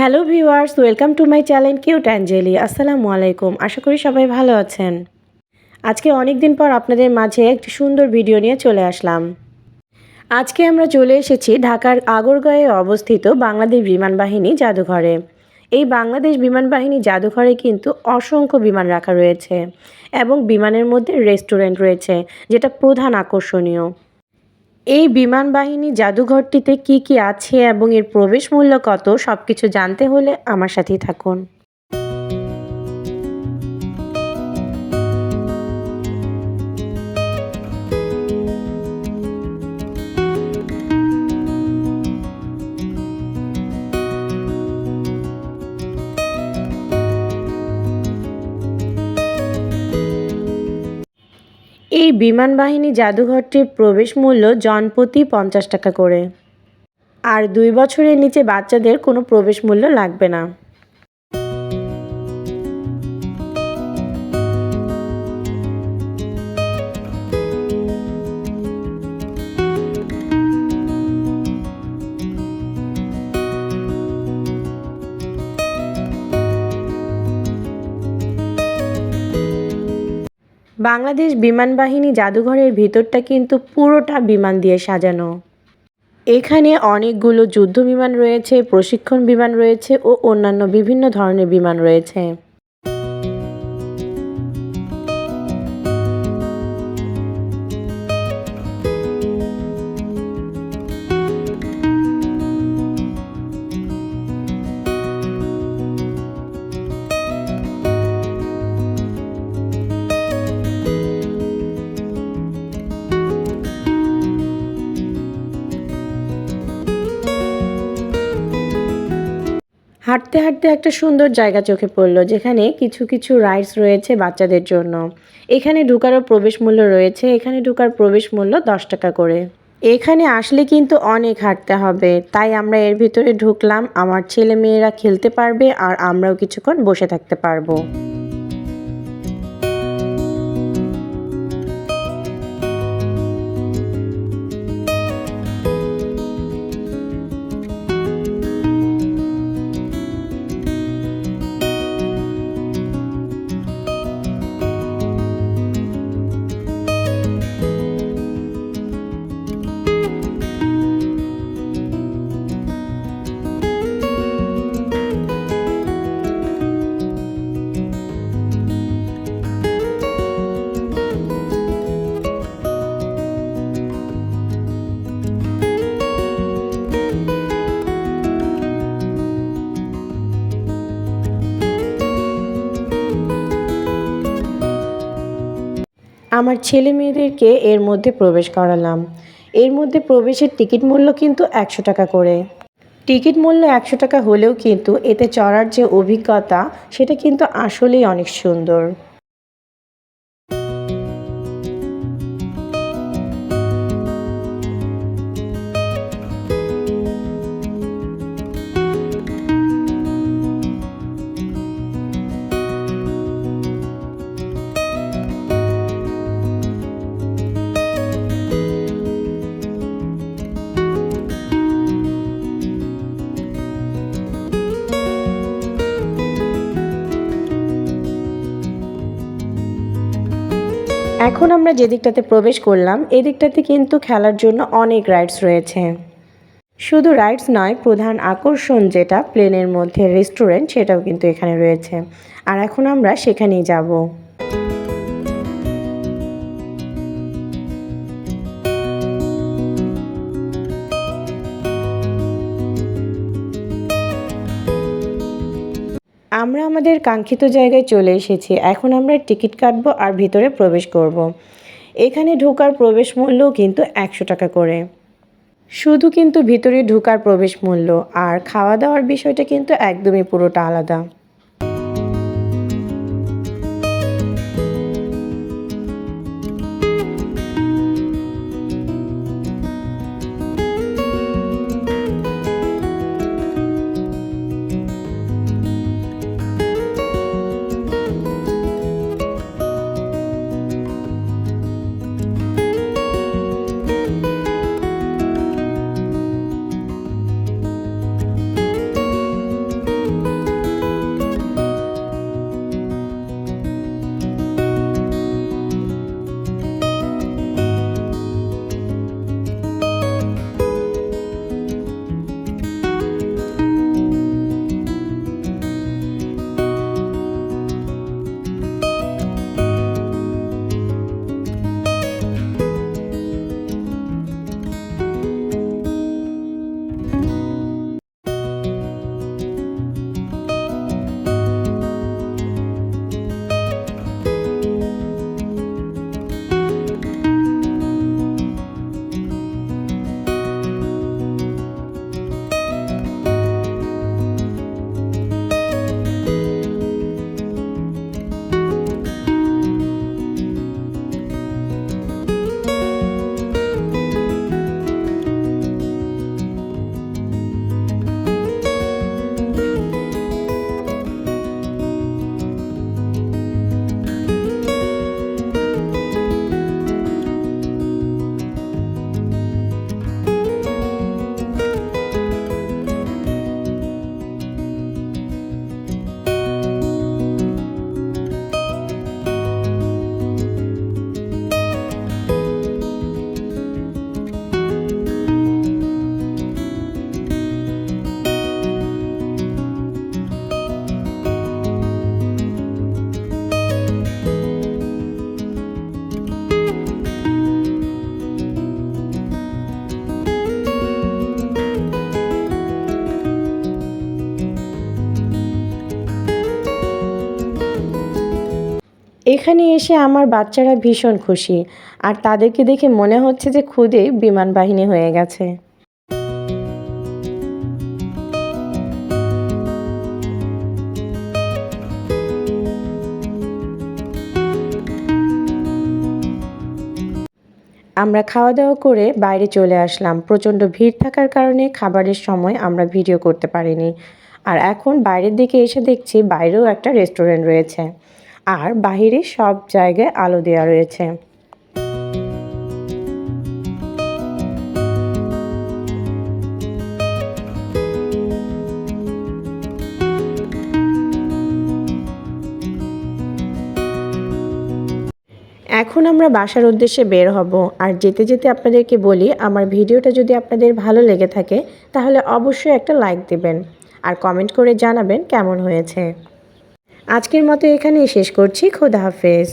Hello viewers, welcome to my channel cute Angeli. আসসালামু আলাইকুম। আশা করি সবাই ভালো আছেন। আজকে অনেক দিন পর আপনাদের মাঝে একটি সুন্দর ভিডিও নিয়ে চলে আসলাম। আজকে আমরা চলে এসেছি ঢাকার আগরগাঁয়ে অবস্থিত বাংলাদেশ বিমান বাহিনী জাদুঘরে। এই বাংলাদেশ বিমান বাহিনী জাদুঘরে কিন্তু অসংখ্য বিমান রাখা রয়েছে এবং বিমানের মধ্যে রেস্টুরেন্ট রয়েছে, যেটা প্রধান আকর্ষণীয়। এই বিমান বাহিনী জাদুঘরটিতে কি কি আছে এবং এর প্রবেশ মূল্য কত সব কিছু জানতে হলে আমার সাথেই থাকুন। এই বিমান বাহিনী জাদুঘরটির প্রবেশ মূল্য জনপ্রতি পঞ্চাশ টাকা করে। আর দুই বছরের নিচে বাচ্চাদের কোনো প্রবেশ মূল্য লাগবে না। বাংলাদেশ বিমান বাহিনী জাদুঘরের ভিতরটা কিন্তু পুরোটা বিমান দিয়ে সাজানো। এখানে অনেকগুলো যুদ্ধ বিমান রয়েছে, প্রশিক্ষণ বিমান রয়েছে ও অন্যান্য বিভিন্ন ধরনের বিমান রয়েছে। হাঁটতে হাঁটতে একটা সুন্দর জায়গা চোখে পড়ল, যেখানে কিছু কিছু রাইডস রয়েছে বাচ্চাদের জন্য। এখানে ঢুকারও প্রবেশ মূল্য রয়েছে, এখানে ঢুকার প্রবেশ মূল্য দশ টাকা করে। এখানে আসলে কিন্তু অনেক হাঁটতে হবে, তাই আমরা এর ভিতরে ঢুকলাম, আমার ছেলে মেয়েরা খেলতে পারবে আর আমরাও কিছুক্ষণ বসে থাকতে পারব। আমার ছেলে মেয়েদেরকে এর মধ্যে প্রবেশ করালাম। এর মধ্যে প্রবেশের টিকিট মূল্য কিন্তু একশো টাকা করে। টিকিট মূল্য একশো টাকা হলেও কিন্তু এতে চড়ার যে অভিজ্ঞতা, সেটা কিন্তু আসলেই অনেক সুন্দর। এখন আমরা যে দিকটাতে প্রবেশ করলাম এদিকটাতে দিকটাতে কিন্তু খেলার জন্য অনেক রাইডস রয়েছে। শুধু রাইডস নয়, প্রধান আকর্ষণ যেটা প্লেনের মধ্যে রেস্টুরেন্ট সেটাও কিন্তু এখানে রয়েছে। আর এখন আমরা সেখানেই যাব। আমাদের কাঙ্ক্ষিত জায়গায় চলে এসেছি। এখন আমরা টিকিট কাটব আর ভিতরে প্রবেশ করব। এখানে ঢোকার প্রবেশ মূল্য কিন্তু একশো টাকা করে। শুধু কিন্তু ভিতরে ঢোকার প্রবেশ মূল্য আর খাওয়া দাওয়ার বিষয়টা কিন্তু একদমই পুরোটা আলাদা। এখানে এসে আমার বাচ্চারা ভীষণ খুশি, আর তাদেরকে দেখে মনে হচ্ছে যে খুদে বিমান বাহিনী হয়ে গেছে। আমরা খাওয়া দাওয়া করে বাইরে চলে আসলাম। প্রচণ্ড ভিড় থাকার কারণে খাবারের সময় আমরা ভিডিও করতে পারিনি। আর এখন বাইরের দিকে এসে দেখছি বাইরেও একটা রেস্টুরেন্ট রয়েছে। আর বাহিরে সব জায়গায় আলো দেওয়া রয়েছে। এখন আমরা বাসার উদ্দেশ্যে বের হব আর যেতে যেতে আপনাদেরকে বলি, আমার ভিডিওটা যদি আপনাদের ভালো লেগে থাকে, তাহলে অবশ্যই একটা লাইক দিবেন আর কমেন্ট করে জানাবেন কেমন হয়েছে। আজকের মতো এখানেই শেষ করছি খোদা হাফেজ।